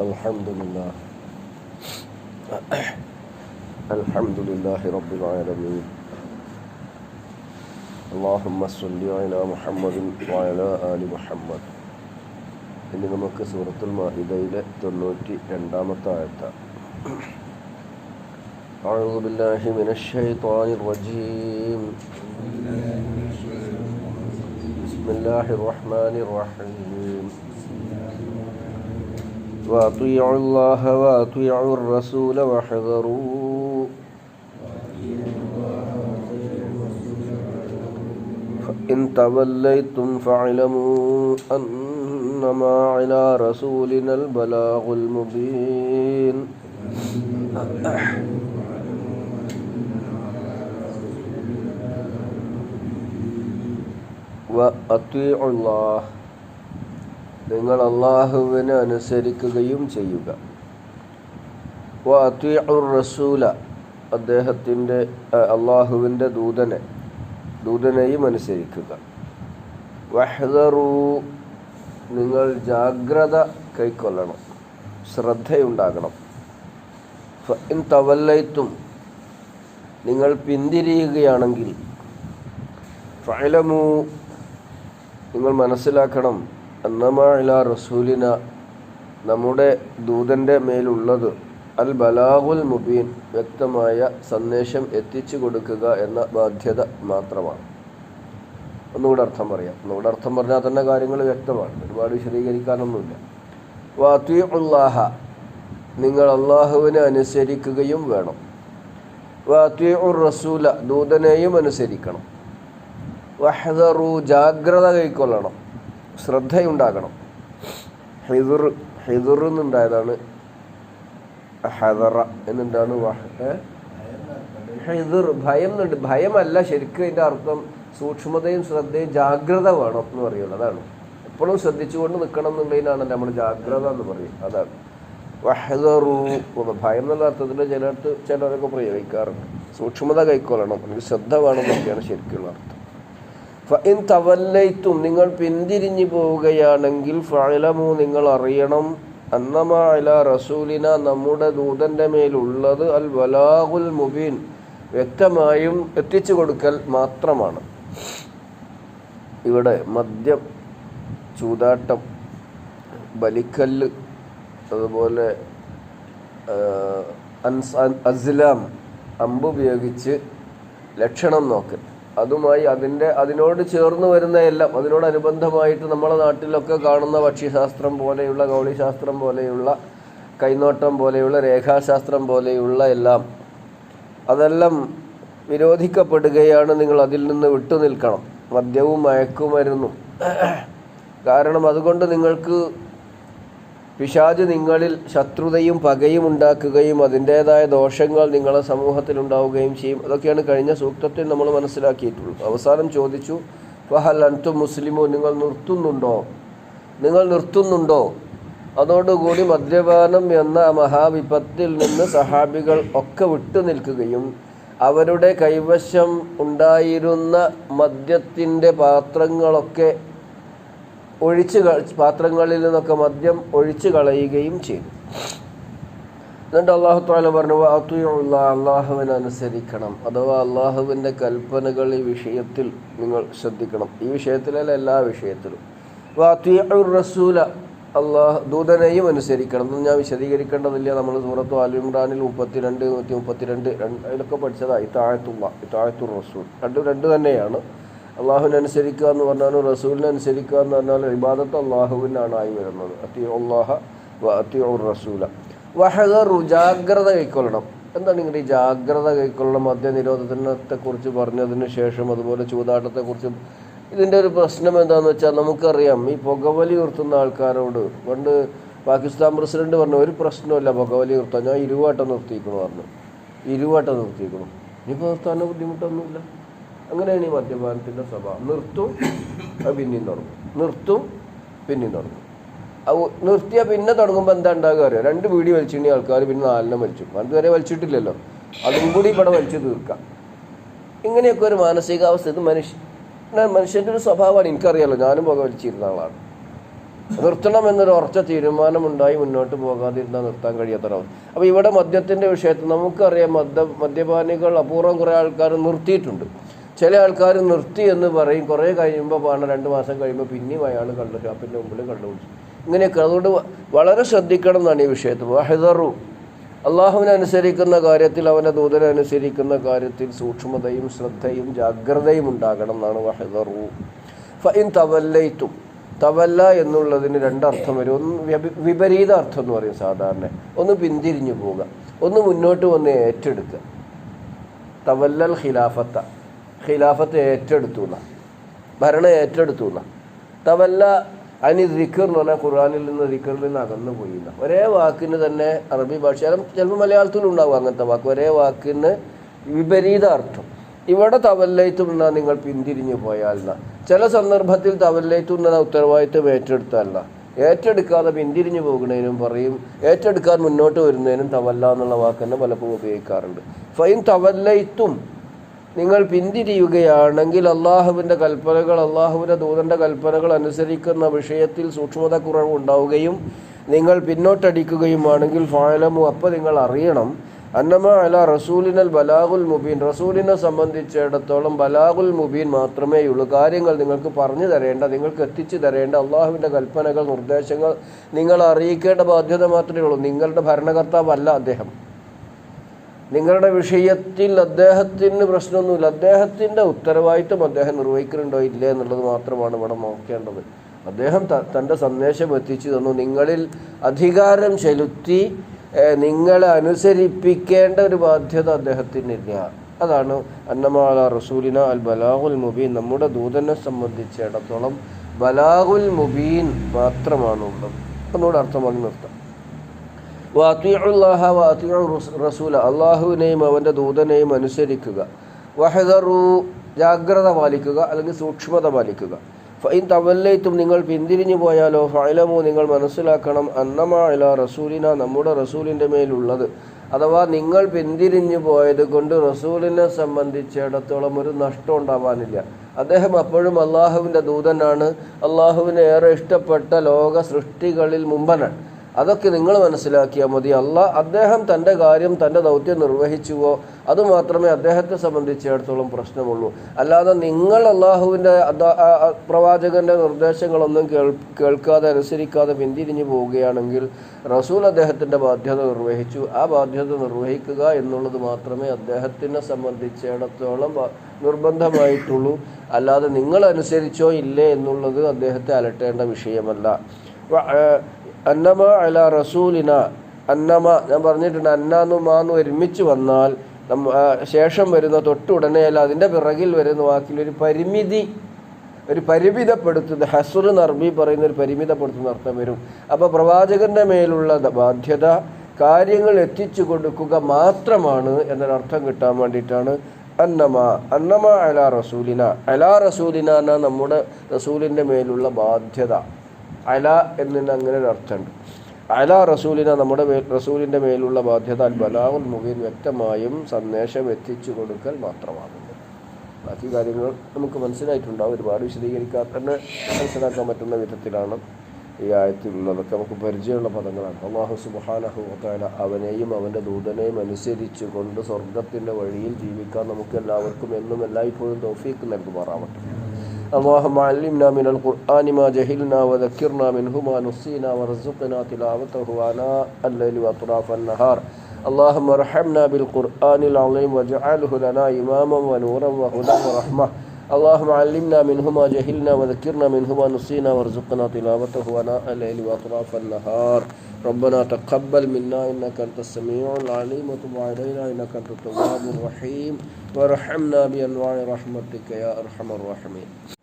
الحمد لله الحمد لله رب العالمين اللهم صل على محمد وعلى آل محمد ഇനി നമുക്ക് സൂറത്തുൽ മാഹിദയിലെ തൊണ്ണൂറ്റി രണ്ടാമത്തെ ആയത്താണ് أعوذ بالله من الشيطان الرجيم بسم الله الرحمن الرحيم وأطيعوا الله وأطيعوا الرسول واحذروا. فإن توليتم فاعلموا أنما على رسولنا البلاغ المبين. وأطيعوا الله. നിങ്ങൾ അള്ളാഹുവിനെ അനുസരിക്കുകയും ചെയ്യുക. റസൂല അദ്ദേഹത്തിന്റെ അള്ളാഹുവിന്റെ ദൂതനെ ദൂതനെയും അനുസരിക്കുക. വഹ്ദറു നിങ്ങൾ ജാഗ്രത കൈക്കൊള്ളണം ശ്രദ്ധയുണ്ടാകണം. ഇൻ തവല്ലൈത്തും നിങ്ങൾ പിന്തിരിയുകയാണെങ്കിൽ ഫലമു നിങ്ങൾ മനസ്സിലാക്കണം അന്നമാല റസൂലിന നമ്മുടെ ദൂതന്റെ മേലുള്ളത്. അൽ ബലാഹുൽ മുബീൻ വ്യക്തമായ സന്ദേശം എത്തിച്ചു കൊടുക്കുക എന്ന ബാധ്യത മാത്രമാണ്. ഒന്നുകൂടെ അർത്ഥം പറയാം. ഒന്നുകൂടെ അർത്ഥം പറഞ്ഞാൽ തന്നെ കാര്യങ്ങൾ വ്യക്തമാണ്. ഒരുപാട് വിശദീകരിക്കാനൊന്നുമില്ല. വാത്വി ഉള്ളാഹ നിങ്ങൾ അള്ളാഹുവിനെ അനുസരിക്കുകയും വേണം. വാത്വി ഉർ റസൂല ദൂതനെയും അനുസരിക്കണം. വഹദറു ജാഗ്രത കൈക്കൊള്ളണം. ശ്രദ്ധയുണ്ടാകണം. ഹിദുർ ഹെതുർ എന്നുണ്ടായതാണ്. ഹദറ എന്നുണ്ടാണ് ഹിദുർ ഭയം എന്നുണ്ട് ഭയമല്ല ശരിക്കും അതിന്റെ അർത്ഥം. സൂക്ഷ്മതയും ശ്രദ്ധയും ജാഗ്രത വേണം എന്ന് പറയുന്നത് അതാണ്. എപ്പോഴും ശ്രദ്ധിച്ചുകൊണ്ട് നിൽക്കണം എന്നുള്ളതിനാണ് നമ്മൾ ജാഗ്രത എന്ന് പറയും അതാണ്. വഹദറു ഭയം എന്നുള്ള അർത്ഥത്തിൽ ചിലർക്ക് ചിലരൊക്കെ പ്രയോഗിക്കാറുണ്ട്. സൂക്ഷ്മത കൈക്കൊള്ളണം അല്ലെങ്കിൽ ശ്രദ്ധ വേണം എന്നൊക്കെയാണ് ശരിക്കുള്ള അർത്ഥം. ഫഇൻ തവല്ലയിത്തും നിങ്ങൾ പിന്തിരിഞ്ഞു പോവുകയാണെങ്കിൽ ഫഅലമു നിങ്ങൾ അറിയണം അന്നമായ റസൂലിന നമ്മുടെ ദൂതന്റെ മേലുള്ളത് അൽ വലാഹുൽ മുബീൻ. വ്യക്തമായും എത്തിച്ചു കൊടുക്കൽ മാത്രമാണ്. ഇവിടെ മദ്യം ചൂതാട്ടം ബലിക്കല്ല് അതുപോലെ അസ്ലാം അമ്പുപയോഗിച്ച് ലക്ഷണം നോക്കൽ. അതുമായി അതിന്റെ അതിനോട് ചേർന്ന് വരുന്ന എല്ലാം അതിനോടനുബന്ധമായിട്ട് നമ്മുടെ നാട്ടിലൊക്കെ കാണുന്ന പക്ഷിശാസ്ത്രം പോലെയുള്ള ഗൗളിശാസ്ത്രം പോലെയുള്ള കൈനോട്ടം പോലെയുള്ള രേഖാശാസ്ത്രം പോലെയുള്ള എല്ലാം അതെല്ലാം വിരോധിക്കപ്പെടുകയാണ് നിങ്ങൾ അതിൽ നിന്ന് വിട്ടുനിൽക്കണം മദ്യവും മയക്കുമരുന്നും. കാരണം അതുകൊണ്ട് നിങ്ങൾക്ക് പിശാജ് നിങ്ങളിൽ ശത്രുതയും പകയും ഉണ്ടാക്കുകയും അതിന്റേതായ ദോഷങ്ങൾ നിങ്ങളെ സമൂഹത്തിൽ ഉണ്ടാവുകയും ചെയ്യും. അതൊക്കെയാണ് കഴിഞ്ഞ സൂക്തത്തിൽ നമ്മൾ മനസ്സിലാക്കിയിട്ടുള്ളത്. അവസാനം ചോദിച്ചു ഫഹൽ അൻതു മുസ്ലിമോ? നിങ്ങൾ നിർത്തുന്നുണ്ടോ? നിങ്ങൾ നിർത്തുന്നുണ്ടോ? അതോടുകൂടി മദ്യപാനം എന്ന മഹാവിപത്തിൽ നിന്ന് സഹാബികൾ ഒക്കെ വിട്ടു നിൽക്കുകയും അവരുടെ കൈവശം ഉണ്ടായിരുന്ന മദ്യത്തിന്റെ പാത്രങ്ങളൊക്കെ ഒഴിച്ച് പാത്രങ്ങളിൽ നിന്നൊക്കെ മദ്യം ഒഴിച്ചു കളയുകയും ചെയ്തു. എന്നിട്ട് അള്ളാഹു താല പറഞ്ഞു അത്തുയുള്ള അള്ളാഹുവിനെ അനുസരിക്കണം. അഥവാ അള്ളാഹുവിന്റെ കൽപ്പനകൾ ഈ വിഷയത്തിൽ നിങ്ങൾ ശ്രദ്ധിക്കണം. ഈ വിഷയത്തിലല്ല എല്ലാ വിഷയത്തിലും. റസൂല അള്ളാഹ് ദൂതനെയും അനുസരിക്കണം. എന്ന് ഞാൻ വിശദീകരിക്കേണ്ടതില്ല. നമ്മൾ സൂറത്തു അലിമ്രാനിൽ മുപ്പത്തിരണ്ട് നൂറ്റി മുപ്പത്തിരണ്ട് രണ്ട് അതിലൊക്കെ പഠിച്ചതാണ് ഇത്താഴത്തുള്ള ഇത്താഴത്തുർ റസൂൽ. രണ്ടും രണ്ട് തന്നെയാണ്. അള്ളാഹുവിനെ അനുസരിക്കുക എന്ന് പറഞ്ഞാലും റസൂലിനനുസരിക്കുക എന്ന് പറഞ്ഞാൽ ഇബാദത്ത് അള്ളാഹുവിനാണ് ആയി വരുന്നത്. അത്തി അള്ളാഹ അത്തി റസൂല. വഹദറു ജാഗ്രത കൈക്കൊള്ളണം. എന്താണ് ഇങ്ങനെ ജാഗ്രത കൈക്കൊള്ളണം മദ്യനിരോധനത്തെ കുറിച്ച് പറഞ്ഞതിന് ശേഷം അതുപോലെ ചൂതാട്ടത്തെക്കുറിച്ചും ഇതിന്റെ ഒരു പ്രശ്നം എന്താണെന്ന് വെച്ചാൽ നമുക്കറിയാം ഈ പുകവലി ഉയർത്തുന്ന ആൾക്കാരോട് പണ്ട് പാകിസ്ഥാൻ പ്രസിഡന്റ് പറഞ്ഞു ഒരു പ്രശ്നമല്ല പുകവലി ഉയർത്താൻ ഞാൻ ഇരുവട്ടം നിർത്തിയിരിക്കണം പറഞ്ഞു. ഇരുവട്ടം നിർത്തിയിരിക്കണം ഇനിയിപ്പോൾ നിർത്താനോ ബുദ്ധിമുട്ടൊന്നുമില്ല. അങ്ങനെയാണ് ഈ മദ്യപാനത്തിന്റെ സ്വഭാവം. നിർത്തും അത് പിന്നെയും തുടങ്ങും. നിർത്തും പിന്നെയും തുടങ്ങും. നിർത്തിയാൽ പിന്നെ തുടങ്ങുമ്പോൾ എന്താ ഉണ്ടാകുക അറിയാം? രണ്ട് വീടി വലിച്ചിട്ടുണ്ടെങ്കിൽ ആൾക്കാർ പിന്നെ നാലിനെ വലിച്ചു. അതുവരെ വലിച്ചിട്ടില്ലല്ലോ. അതും കൂടി ഇവിടെ വലിച്ചു തീർക്കാം. ഇങ്ങനെയൊക്കെ ഒരു മാനസികാവസ്ഥ. ഇത് മനുഷ്യ മനുഷ്യന്റെ ഒരു സ്വഭാവമാണ്. എനിക്കറിയാമല്ലോ ഞാനും പുക വലിച്ചിരുന്ന ആളാണ്. നിർത്തണം എന്നൊരു ഉറച്ച തീരുമാനമുണ്ടായി മുന്നോട്ട് പോകാതിരുന്നാൽ നിർത്താൻ കഴിയാത്തൊരവസ്ഥ. അപ്പോൾ ഇവിടെ മദ്യത്തിന്റെ വിഷയത്തിൽ നമുക്കറിയാം മദ്യ മദ്യപാനികൾ അപൂർവം കുറേ ആൾക്കാർ നിർത്തിയിട്ടുണ്ട്. ചില ആൾക്കാർ നിർത്തി എന്ന് പറയും. കുറേ കഴിയുമ്പോൾ പാണ രണ്ട് മാസം കഴിയുമ്പോൾ പിന്നെയും അയാൾ കള്ളു ഷാപ്പിന്റെ മുമ്പിൽ കണ്ടുപിടിച്ചു. ഇങ്ങനെയൊക്കെ. അതുകൊണ്ട് വളരെ ശ്രദ്ധിക്കണം എന്നാണ് ഈ വിഷയത്തിൽ. വഹദറു. അള്ളാഹുവിനെ അനുസരിക്കുന്ന കാര്യത്തിൽ അവന്റെ ദൂതനെ അനുസരിക്കുന്ന കാര്യത്തിൽ സൂക്ഷ്മതയും ശ്രദ്ധയും ജാഗ്രതയും ഉണ്ടാകണം എന്നാണ് വഹദറു. ഫൈൻ തവല്ലയിത്തും തവല്ല എന്നുള്ളതിന് രണ്ടർത്ഥം വരും. ഒന്ന് വിപരീത അർത്ഥം എന്ന് പറയും സാധാരണ. ഒന്ന് പിന്തിരിഞ്ഞു പോവുക. ഒന്ന് മുന്നോട്ട് വന്ന് ഏറ്റെടുക്കുക. തവല്ലൽ ഖിലാഫത്ത. ഖിലാഫത്ത് ഏറ്റെടുത്തു എന്ന ഭരണം എന്ന തവല്ല അനി ദിക്കർ എന്ന് പറഞ്ഞാൽ ഖുർആാനിൽ നിന്ന് ദിക്കറിൽ നിന്ന് അകന്നു പോയി എന്ന ഒരേ വാക്കിന് തന്നെ അറബി ഭാഷ ചിലപ്പോൾ മലയാളത്തിലും ഉണ്ടാവും അങ്ങനത്തെ വാക്ക്. ഒരേ വാക്കിന് വിപരീത അർത്ഥം. ഇവിടെ തവല്ലയത്തു എന്നാ നിങ്ങൾ പിന്തിരിഞ്ഞു പോയാൽ ചില സന്ദർഭത്തിൽ തവല്ലയത്തു എന്ന ഉത്തരവാദിത്വം ഏറ്റെടുത്തല്ല ഏറ്റെടുക്കാതെ പിന്തിരിഞ്ഞു പോകുന്നതിനും പറയും ഏറ്റെടുക്കാൻ മുന്നോട്ട് വരുന്നതിനും തവല്ല എന്നുള്ള വാക്ക് തന്നെ പലപ്പോഴും ഉപയോഗിക്കാറുണ്ട്. ഫൈൻ തവല്ലയിത്തും നിങ്ങൾ പിന്തിരിയുകയാണെങ്കിൽ അള്ളാഹുവിന്റെ കൽപ്പനകൾ അള്ളാഹുവിന്റെ ദൂതന്റെ കൽപ്പനകൾ അനുസരിക്കുന്ന വിഷയത്തിൽ സൂക്ഷ്മത കുറവ് ഉണ്ടാവുകയും നിങ്ങൾ പിന്നോട്ടടിക്കുകയുമാണെങ്കിൽ ഫാലമു അപ്പോൾ നിങ്ങൾ അറിയണം. അന്നമ അല റസൂലിനൽ ബലാഗുൽ മുബീൻ. റസൂലിനെ സംബന്ധിച്ചിടത്തോളം ബലാഗുൽ മുബീൻ മാത്രമേ ഉള്ളൂ. കാര്യങ്ങൾ നിങ്ങൾക്ക് പറഞ്ഞു തരേണ്ട നിങ്ങൾക്ക് എത്തിച്ചു തരേണ്ട അള്ളാഹുവിന്റെ കൽപ്പനകൾ നിർദ്ദേശങ്ങൾ നിങ്ങൾ അറിയിക്കേണ്ട ബാധ്യത മാത്രമേ ഉള്ളൂ. നിങ്ങളുടെ ഭരണകർത്താവല്ല അദ്ദേഹം. നിങ്ങളുടെ വിഷയത്തിൽ അദ്ദേഹത്തിന് പ്രശ്നമൊന്നുമില്ല. അദ്ദേഹത്തിന്റെ ഉത്തരവാദിത്വം അദ്ദേഹം നിർവഹിക്കുന്നുണ്ടോ ഇല്ലേ എന്നുള്ളത് മാത്രമാണ് ഇവിടെ നോക്കേണ്ടത്. അദ്ദേഹം തന്റെ സന്ദേശം എത്തിച്ചു തന്നു. നിങ്ങളിൽ അധികാരം ചെലുത്തി നിങ്ങളെ അനുസരിപ്പിക്കേണ്ട ഒരു ബാധ്യത അദ്ദേഹത്തിനില്ല. അതാണ് അന്നമാല റസൂലിന അൽ ബലാഹുൽ മുബീൻ. നമ്മുടെ ദൂതനെ സംബന്ധിച്ചിടത്തോളം ബലാഹുൽ മുബീൻ മാത്രമാണുള്ളത്. ഒന്നുകൂടെ പറഞ്ഞു നിർത്താം. വാത്തിയുള്ളാഹ വാത്തിയു റസൂല. അള്ളാഹുവിനെയും അവന്റെ ദൂതനെയും അനുസരിക്കുക. വഹദറു ജാഗ്രത പാലിക്കുക അല്ലെങ്കിൽ സൂക്ഷ്മത പാലിക്കുക. ഫൈൻ തവല്ലയിത്തും നിങ്ങൾ പിന്തിരിഞ്ഞു പോയാലോ ഫൈലമോ നിങ്ങൾ മനസ്സിലാക്കണം അന്നമാ റസൂലിന നമ്മുടെ റസൂലിന്റെ മേലുള്ളത്. അഥവാ നിങ്ങൾ പിന്തിരിഞ്ഞു പോയത് കൊണ്ട് റസൂലിനെ സംബന്ധിച്ചിടത്തോളം ഒരു നഷ്ടം ഉണ്ടാവാനില്ല. അദ്ദേഹം അപ്പോഴും അള്ളാഹുവിന്റെ ദൂതനാണ്. അള്ളാഹുവിനെ ഏറെ ഇഷ്ടപ്പെട്ട ലോക സൃഷ്ടികളിൽ മുമ്പനാണ്. അതൊക്കെ നിങ്ങൾ മനസ്സിലാക്കിയാൽ മതി. അല്ല അദ്ദേഹം തന്റെ കാര്യം തന്റെ ദൗത്യം നിർവഹിച്ചുവോ അതുമാത്രമേ അദ്ദേഹത്തെ സംബന്ധിച്ചിടത്തോളം പ്രശ്നമുള്ളൂ. അല്ലാതെ നിങ്ങൾ അള്ളാഹുവിന്റെ പ്രവാചകന്റെ നിർദ്ദേശങ്ങളൊന്നും കേൾ കേൾക്കാതെ അനുസരിക്കാതെ പിന്തിരിഞ്ഞു പോവുകയാണെങ്കിൽ റസൂൽ അദ്ദേഹത്തിന്റെ ബാധ്യത നിർവഹിച്ചു. ആ ബാധ്യത നിർവഹിക്കുക എന്നുള്ളത് മാത്രമേ അദ്ദേഹത്തിനെ സംബന്ധിച്ചിടത്തോളം നിർബന്ധമായിട്ടുള്ളൂ. അല്ലാതെ നിങ്ങൾ അനുസരിച്ചോ ഇല്ലേ എന്നുള്ളത് അദ്ദേഹത്തെ അലട്ടേണ്ട വിഷയമല്ല. അന്നമ അല റസൂലിന. അന്നമ ഞാൻ പറഞ്ഞിട്ടുണ്ട് അന്നാന്നും മാന്നും ഒരുമിച്ച് വന്നാൽ നമ്മ ശേഷം വരുന്ന തൊട്ടുടനെ അല്ല അതിന്റെ പിറകിൽ വരുന്ന വാക്കിൽ ഒരു പരിമിതി ഒരു പരിമിതപ്പെടുത്തുന്ന ഹസുർ നർബി പറയുന്ന ഒരു പരിമിതപ്പെടുത്തുന്ന അർത്ഥം വരും. അപ്പോൾ പ്രവാചകന്റെ മേലുള്ള ബാധ്യത കാര്യങ്ങൾ എത്തിച്ചു കൊടുക്കുക മാത്രമാണ് എന്നൊരർത്ഥം കിട്ടാൻ വേണ്ടിയിട്ടാണ് അന്നമ. അന്നമ അല റസൂലിന. അല റസൂലിന എന്ന നമ്മുടെ റസൂലിന്റെ മേലുള്ള ബാധ്യത. അല എന്നതിന് അങ്ങനെ ഒരു അർത്ഥമുണ്ട്. അല റസൂലിന നമ്മുടെ റസൂലിന്റെ മേലുള്ള ബാധ്യത അൽ ബലാവുൽ മുഖീൻ വ്യക്തമായും സന്ദേശം എത്തിച്ചു കൊടുക്കൽ മാത്രമാണ് ബാക്കി കാര്യങ്ങൾ നമുക്ക് മനസ്സിലായിട്ടുണ്ടാവും. ഒരുപാട് വിശദീകരിക്കാതെ തന്നെ മനസ്സിലാക്കാൻ പറ്റുന്ന വിധത്തിലാണ് ഈ ആയത്തിലുള്ളതൊക്കെ നമുക്ക് പരിചയമുള്ള പദങ്ങളാണ്. അള്ളാഹു സുബാനഹു വത്താല അവനെയും അവന്റെ ദൂതനെയും അനുസരിച്ചു കൊണ്ട് സ്വർഗത്തിന്റെ വഴിയിൽ ജീവിക്കാൻ നമുക്ക് എല്ലാവർക്കും എന്നും എല്ലായ്പ്പോഴും തൗഫീക്ക് നൽകുമാറാവട്ടെ. اللهم علمنا من القرآن ما جهلنا وذكرنا منه ما نسينا وارزقنا تلاوته آناء الليل وأطراف النهار. اللهم ارحمنا بالقرآن العظيم واجعله لنا إماما ونورا وهدى ورحمة. اللهم علمنا منه ما جهلنا وذكرنا منه ما نسينا وارزقنا تلاوته آناء الليل وأطراف النهار. ربنا تقبل منا إنك أنت السميع العليم وتب علينا إنك أنت التواب الرحيم. وارحمنا بأنواع رحمتك يا أرحم الراحمين.